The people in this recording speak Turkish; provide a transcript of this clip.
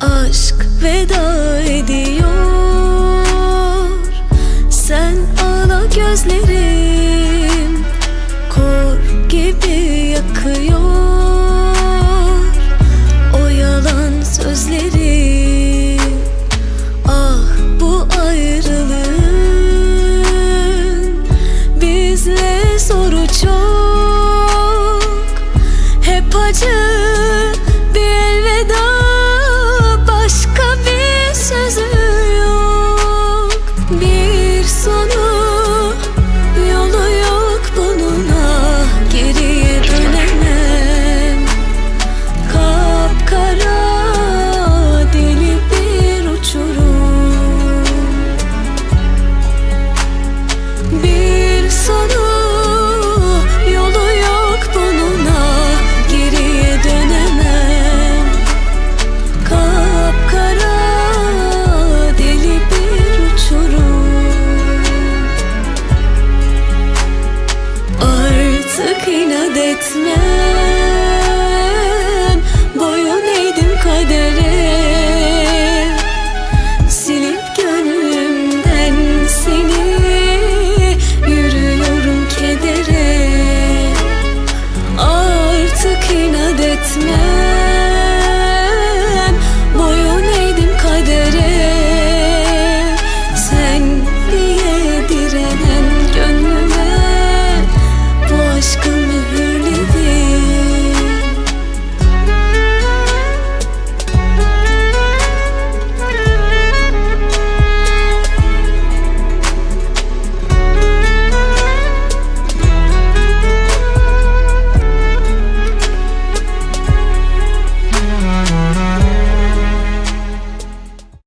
Aşk veda ediyor. Sen ağla gözlerim Kor gibi yakıyor. O yalan sözleri Ah bu ayrılığın Bizle soru çok. Hep acı inat etmem. Boyun eğdim kadere